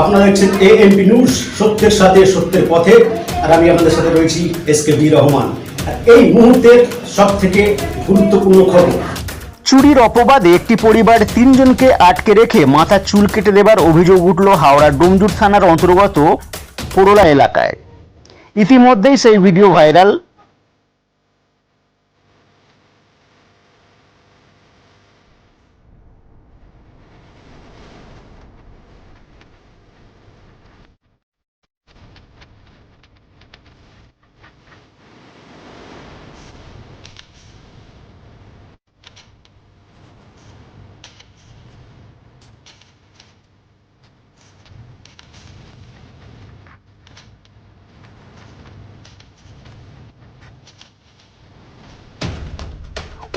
আপনারা দেখছেন AMP news সত্যের সাথে সত্যের পথে, আর আমি আপনাদের সাথে রয়েছি এস কে বি রহমান। এই মুহূর্তের সব থেকে গুরুত্বপূর্ণ খবর। চুরির অপবাদে একটি পরিবার তিনজনকে আটকে রেখে মাথা চুল কেটে দেবার অভিযোগ উঠল হাওড়ার ডোমজুর থানার অন্তর্গত পোরলা এলাকায়। ইতিমধ্যেই সেই ভিডিও ভাইরাল।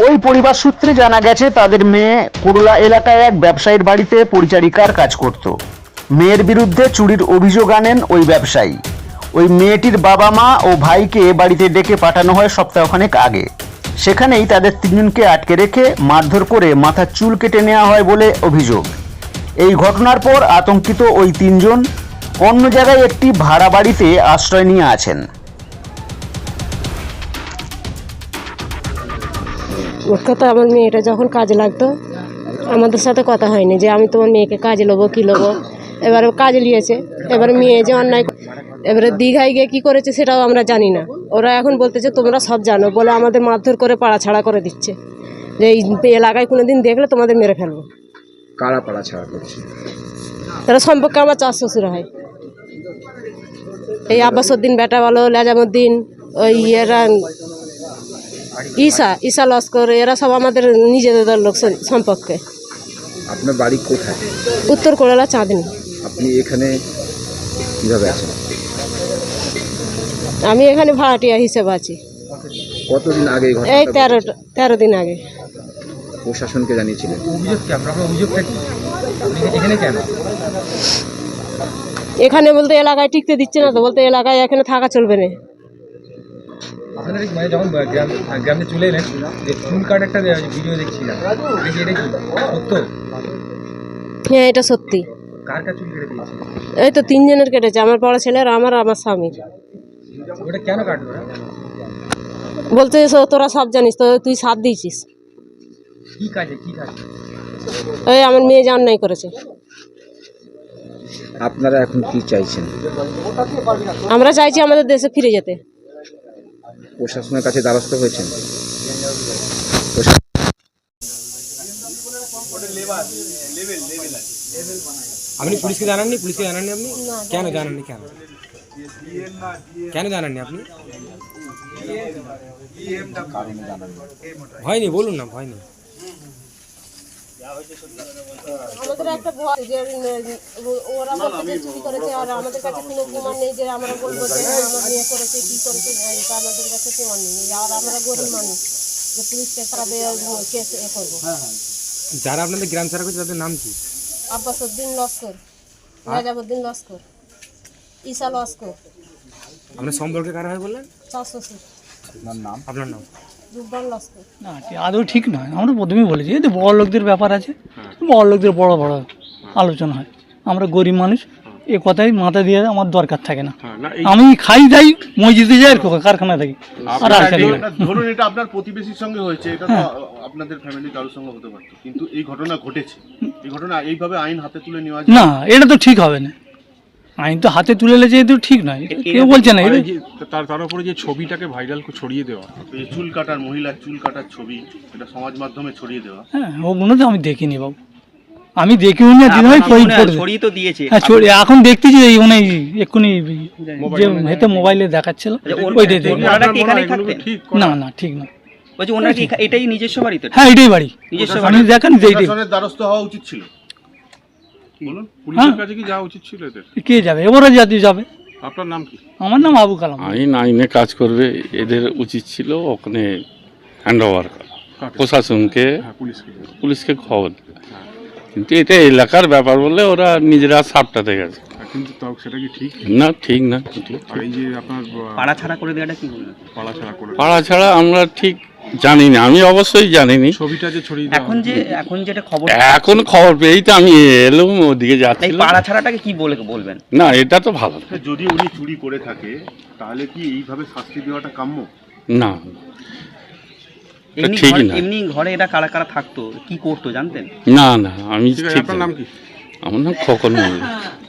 ওই পরিবার সূত্রে জানা গেছে, তাদের মেয়ে কুরুলা এলাকায় এক ব্যবসায়ীর বাড়িতে পরিচারিকার কাজ করত। মেয়ের বিরুদ্ধে চুরির অভিযোগ আনেন ওই ব্যবসায়ী। ওই মেয়েটির বাবা মা ও ভাইকে বাড়িতে ডেকে পাঠানো হয় সপ্তাহখানেক আগে। সেখানেই তাদের তিনজনকে আটকে রেখে মারধর করে মাথার চুল কেটে নেওয়া হয় বলে অভিযোগ। এই ঘটনার পর আতঙ্কিত ওই তিনজন অন্য জায়গায় একটি ভাড়া বাড়িতে আশ্রয় নিয়ে আছেন। ওর কথা আমার মেয়েটা যখন কাজে লাগতো আমাদের সাথে কথা হয়নি যে আমি তোমার মেয়েকে কাজে নেব কী নেব এবারে কাজে নিয়েছে এবারে মেয়ে যে অন্যায় এবারে দীঘায় গিয়ে কী করেছে সেটাও আমরা জানি না। ওরা এখন বলতেছে তোমরা সব জানো। বলে আমাদের মারধর করে পাড়া ছাড়া করে দিচ্ছে। যে এই এলাকায় কোনো দিন দেখলে তোমাদের মেরে ফেলব। কারা পাড়া ছাড়া করছে? তারা সম্পর্কে আমার চার শ্বশুর হয়। এই আব্বাসুদ্দিন বেটা বলো লেজামুদ্দিন ওই এরা ঈশা ঈশা লস্কর এরা সব আমাদের নিজেদের লোক সম্পর্কে। আপনার বাড়ি কোথায়? উত্তর কোড়লা চাঁদনি। আপনি এখানে কীভাবে আছেন? আমি এখানে ভাড়াটিয়া হিসেবে আছি। কতদিন আগে এই তেরো তেরো দিন আগে। প্রশাসনকে জানিয়েছিলেন। এখানে বলতে এলাকায় টিকতে দিচ্ছে না তো বলতে এলাকায় এখানে থাকা চলবে না। আপনারা কি মানে যখন গ্রাম গ্রামে চলে এলেন যে চুল কাট একটা ভিডিও দেখছিলাম দেখি এটা কি? সত্য? হ্যাঁ এটা সত্যি। কার কার চুল কেটে দিয়েছে? এই তো তিনজনের কেটেছে আমার বড় ছেলের আমার আর আমার স্বামীর ওটা কেন কাটবে বলতে তোরা সব জানিস তো তুই সাথ দিয়েছিস। কি কাজে কি কাজে? ওই আমার মেয়ে যে অন্যায় করেছে। আপনারা এখন কি চাইছেন? আমরা চাইছি আমাদের দেশে ফিরে যেতে। প্রশাসনের কাছে দ্বারস্থ হয়েছেন আপনি পুলিশকে জানাননি পুলিশকে জানাননি আপনি কেন জানাননি কেন কেন জানাননি আপনি হয়নি বলুন না হয়নি আমাদের একটা ভয় যে ওরা যে চুরি করেছে আর আমাদের কাছে কোনো প্রমাণ নেই যে আমরা বলব যে আমার মেয়ে করেছে কি করেছে এটা আমাদের কাছে প্রমাণ নেই। আর আমরা গরিব মানুষ যে পুলিশকে তাদের কেস এ করব। যারা আপনাদের গ্রাম ছাড়া করছে তাদের নাম কি? আব্বাসুদ্দিন লস্কর রাজাবুদ্দিন লস্কর ঈশা লস্কর। আপনার সম্পর্কে কারা হয় বললেন? চারশো সুর আপনার নাম? রূপবান লস্কর না আদৌ ঠিক নয়। আমরা প্রথমেই বলেছি এতে বড় লোকদের ব্যাপার আছে বড় লোকদের বড় বড় আলোচনা হয়। আমরা গরিব মানুষ এ কথাই মাথা দিয়ে আমার দরকার থাকে না। আমি খাই যাই মসজিদে যাই কারখানা থাকি। আর আর ধরুন এটা আপনার প্রতিবেশীর সঙ্গে হয়েছে এটা তো আপনাদের ফ্যামিলি কারোর সঙ্গে হতে পারতো। কিন্তু এই ঘটনা ঘটেছে। এই ঘটনা এইভাবে আইন হাতে তুলে নেওয়া না এটা তো ঠিক হবে না। আইন তো হাতে তুলে লেছে এ ঠিক নয়। কেউ বলছে না তার তার উপরে যে ছবিটাকে ভাইরাল ছড়িয়ে দেওয়া এই চুল কাটার মহিলার চুল কাটার ছবি এটা সমাজ মাধ্যমে ছড়িয়ে দেওয়া। হ্যাঁ ওগুলো তো আমি দেখিনি বাবু। আমি দেখিও না দিন হয় কই ছড়িয়ে তো দিয়েছে। হ্যাঁ ছড়িয়ে এখন দেখতেছি এই মানে এক্ষুনি যে হেতে মোবাইলে দেখাচ্ছিল। ওই দেখতে ঠিক না না ঠিক না বলছি ওনার কি এটাই নিজস্ব বাড়ি তো? হ্যাঁ এটাই বাড়ি। নিজস্ব আমি দেখেন যে এইটাই দ্বারস্থ হওয়া উচিত ছিল। বলুন পুলিশের হ্যাঁ। কাছে কি যাওয়া উচিত ছিল এদের? কে যাবে? এবারে জাতি যাবে। আপনার নাম কি? আমার নাম আবু কালাম। আইন আইনে কাজ করবে এদের উচিত ছিল ওখানে হ্যান্ড ওভার করা প্রশাসনকে হ্যাঁ পুলিশকে। পুলিশকে খবর। কিন্তু এটা এলাকার ব্যাপার বলে ওরা নিজেরা সাপটাতে গেছে। কিন্তু তাও সেটা কি ঠিক? না ঠিক না ঠিক। এই যে আপনার পাড়া ছাড়া করে দেওয়াটা কি বলবেন পাড়া ছাড়া করে পাড়া ছাড়া আমরা ঠিক জানি না আমি অবশ্যই জানিনি। ছবিটা যে ছড়িয়ে দেওয়া এখন যে এখন যেটা খবর এখন খবর পেয়েই তো আমি এলাম ওদিকে এই যাচ্ছি পাড়া ছাড়াটাকে কি বলে বলবেন? না এটা তো ভালো। না। যদি উনি চুরি করে থাকে তাহলে কি এইভাবে শাস্তি দেওয়াটা কাম্য? না। এমনি ঘরে- না। এমনি ঘরে এরা কারা কারা থাকতো কি করতো জানতেন? না না আমি ঠিক ঠিক আপনার নাম কি? আমার নাম খোকন মল্লিক।